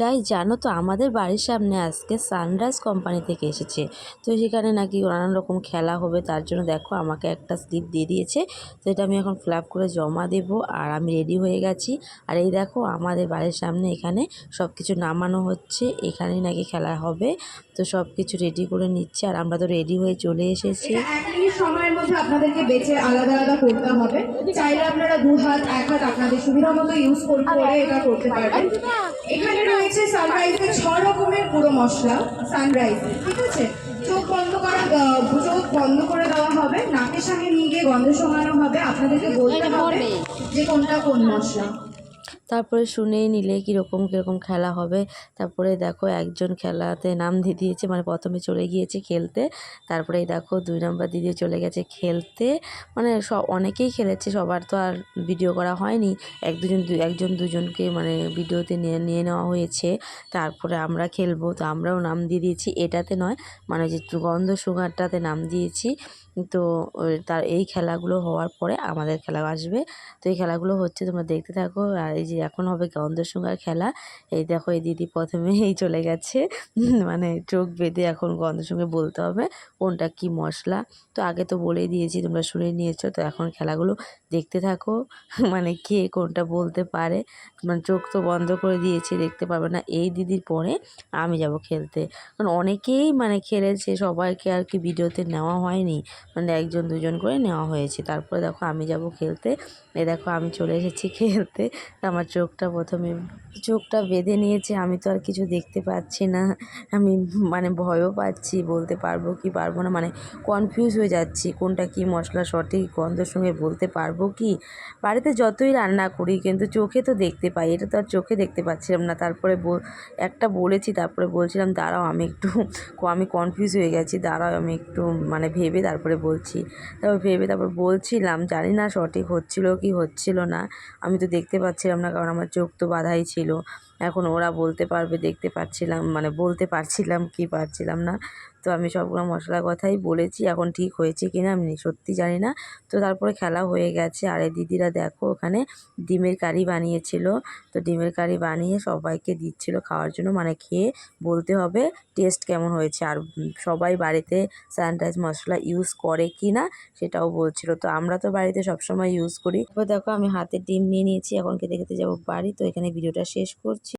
গাই জানো তো আমাদের বাড়ির সামনে আজকে সানরাইজ কোম্পানি থেকে এসেছে। তো সেখানে নাকি নানান রকম খেলা হবে, তার জন্য দেখো আমাকে একটা স্লিপ দিয়ে দিয়েছে। তো এটা আমি এখন ফিল করে জমা দেব আর আমি রেডি হয়ে গেছি। আর এই দেখো আমাদের বাড়ির সামনে এখানে সব কিছু নামানো হচ্ছে, এখানেই নাকি খেলা হবে। তো সব কিছু রেডি করে নিচ্ছে আর আমরা তো রেডি হয়ে চলে এসেছি। সময়ের মধ্যে আপনাদেরকে বেছে আলাদা আলাদা করতে হবে। চাইলে আপনারা দু হাত, এক হাত আপনাদের সুবিধা মতো ইউজ করে এটা করতে পারবেন। এখানে রয়েছে সানরাইজের ছ রকমের গুঁড়ো মশলা সানরাইজ ঠিক আছে? চোখ বন্ধ করা চোখ বন্ধ করে দেওয়া হবে। নাকের সামনে নিয়ে গিয়ে গন্ধ শোঙানো হবে। আপনাদেরকে বলতে হবে যে কোনটা কোন মশলা। তারপরে শুনেই নিলে কীরকম কীরকম খেলা হবে। তারপরে দেখো একজন খেলাতে নাম দিয়ে দিয়েছে মানে প্রথমে চলে গিয়েছে খেলতে। তারপরে দেখো দুই নম্বর দিদি চলে গেছে খেলতে। মানে সব অনেকেই খেলেছে, সবার তো আর ভিডিও করা হয়নি। এক দুজন, দু- একজন দুজনকে মানে ভিডিওতে নিয়ে নিয়ে নেওয়া হয়েছে। তারপরে আমরা খেলব, তো আমরাও নাম দিয়ে দিয়েছি। এটাতে নয় মানে যে গন্ধ সুগারটাতে নাম দিয়েছি। তো তার এই খেলাগুলো হওয়ার পরে আমাদের খেলা আসবে। তো এই খেলাগুলো হচ্ছে তোমরা দেখতে থাকো। আর এই যে এখন হবে গন্ধসুগার খেলা। এই দেখো, এই দিদি প্রথমে এই চলে গেছে। মানে চোখ বেঁধে এখন গন্ধসঙ্গে বলতে হবে কোনটা কি মশলা। তো আগে তো বলেই দিয়েছি, তোমরা শুনে নিয়েছো। তো এখন খেলাগুলো দেখতে থাকো। মানে কে কোনটা বলতে পারে। মানে চোখ তো বন্ধ করে দিয়েছি, দেখতে পারবে না। এই দিদির পরে আমি যাব খেলতে। কারণ অনেকেই মানে খেলেছে, সবাইকে আর কি ভিডিওতে নেওয়া হয়নি। মানে একজন, দুজন করে নেওয়া হয়েছে। তারপরে দেখো আমি যাব খেলতে। এ দেখো আমি চলে এসেছি খেলতে। আমার চোখটা প্রথমে, চোখটা বেঁধে নিয়েছে, আমি তো আর কিছু দেখতে পাচ্ছি না। আমি মানে ভয়ও পাচ্ছি, বলতে পারব কি পারব না মানে কনফিউজ হয়ে যাচ্ছি, কোনটা কি মশলা সঠিক গন্ধের সঙ্গে বলতে পারব কি? বাড়িতে যতই রান্না করি, কিন্তু চোখে তো দেখতে পাই, এটা তো আর চোখে দেখতে পাচ্ছিলাম না। তারপরে একটা বলেছি, তারপরে বলছিলাম, দাঁড়াও, আমি একটু আমি কনফিউজ হয়ে গেছি, দাঁড়াও, আমি একটু মানে ভেবে তারপরে বলছি। তারপর ভেবে তারপর বলছিলাম, জানি না সঠিক হচ্ছিল কি হচ্ছিল না, আমি তো দেখতে পাচ্ছিলাম না কারণ আমার চোখ তো বাধাই ছিল। এখন ওরা বলতে পারবে, দেখতে পাচ্ছিলাম মানে বলতে পারছিলাম কি পারছিলাম না। তো আমি সবগুলো মশলার কথাই বলেছি, এখন ঠিক হয়েছে কি না আমি সত্যি জানি না। তো তারপরে খেলা হয়ে গেছে। আর দিদিরা দেখো ওখানে ডিমের কারি বানিয়েছিল। তো ডিমের কারি বানিয়ে সবাইকে দিচ্ছিল খাওয়ার জন্য। মানে খেয়ে বলতে হবে টেস্ট কেমন হয়েছে। আর সবাই বাড়িতে স্যানিটাইজ মশলা ইউজ করে কি না সেটাও বলছিল। তো আমরা তো বাড়িতে সবসময় ইউজ করি। তো দেখো আমি হাতে ডিম নিয়ে নিয়েছি। এখন খেতে খেতে যাব বাড়ি। তো এখানে ভিডিওটা শেষ করছি।